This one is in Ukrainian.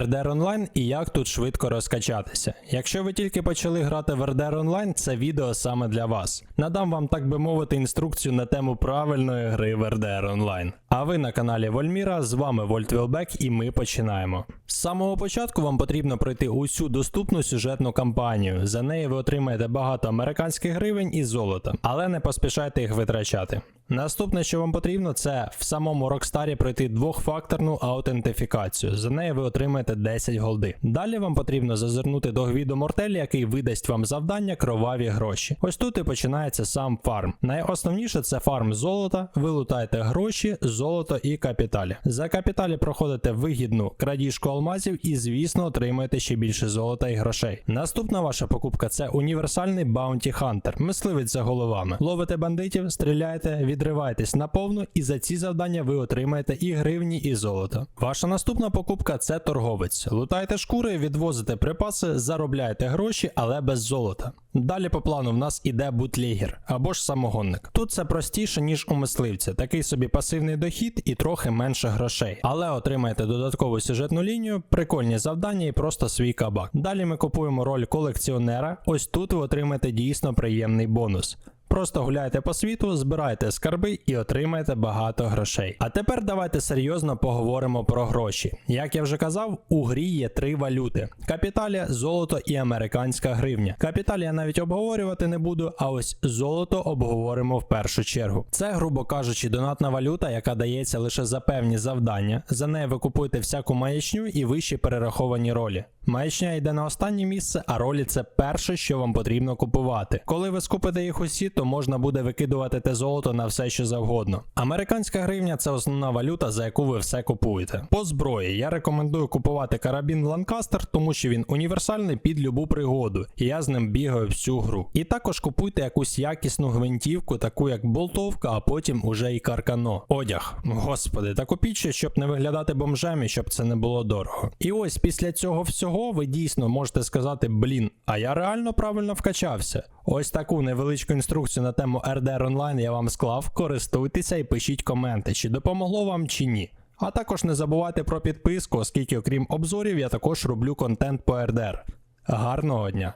RDR Online і як тут швидко розкачатися. Якщо ви тільки почали грати в RDR Online, це відео саме для вас. Надам вам, так би мовити, інструкцію на тему правильної гри в RDR Online. А ви на каналі Вольміра, з вами Вольт Вілбек і ми починаємо. З самого початку вам потрібно пройти усю доступну сюжетну кампанію. За неї ви отримаєте багато американських гривень і золота, але не поспішайте їх витрачати. Наступне, що вам потрібно, це в самому Рокстарі пройти двохфакторну аутентифікацію. За неї ви отримаєте 10 голди. Далі вам потрібно зазирнути до Гвідо Мортелі, який видасть вам завдання кроваві гроші. Ось тут і починається сам фарм. Найосновніше це фарм золота. Ви лутаєте гроші, золото і капіталі. За капіталі проходите вигідну крадіжку алмазів і, звісно, отримаєте ще більше золота і грошей. Наступна ваша покупка це універсальний Bounty Hunter. Мисливець за головами. Ловите бандитів, стріляєте, відриваєтесь на повну, і за ці завдання ви отримаєте і гривні, і золото. Ваша наступна покупка це торговець. Лутаєте шкури, відвозите припаси, заробляєте гроші, але без золота. Далі по плану в нас іде бутлігер або ж самогонник. Тут це простіше, ніж у мисливця, такий собі пасивний дохід і трохи менше грошей. Але отримаєте додаткову сюжетну лінію, прикольні завдання і просто свій кабак. Далі ми купуємо роль колекціонера. Ось тут ви отримаєте дійсно приємний бонус. Просто гуляйте по світу, збирайте скарби і отримаєте багато грошей. А тепер давайте серйозно поговоримо про гроші. Як я вже казав, у грі є три валюти: капіталія, золото і американська гривня. Капіталія я навіть обговорювати не буду, а ось золото обговоримо в першу чергу. Це, грубо кажучи, донатна валюта, яка дається лише за певні завдання. За неї ви купуєте всяку маячню і вищі перераховані ролі. Маячня йде на останнє місце, а ролі це перше, що вам потрібно купувати. Коли ви скупите їх усі, то можна буде викидувати те золото на все, що завгодно. Американська гривня це основна валюта, за яку ви все купуєте. По зброї я рекомендую купувати карабін Ланкастер, тому що він універсальний під любу пригоду, і я з ним бігаю всю гру. І також купуйте якусь якісну гвинтівку, таку як болтовка, а потім уже і каркано. Одяг. Господи, та купіть щось, щоб не виглядати бомжем і щоб це не було дорого. І ось після цього всього ви дійсно можете сказати: блін, а я реально правильно вкачався. Ось таку невеличку інструкцію на тему RDR Online я вам склав. Користуйтеся і пишіть коменти, чи допомогло вам чи ні. А також не забувайте про підписку, оскільки, окрім обзорів, я також роблю контент по RDR. Гарного дня!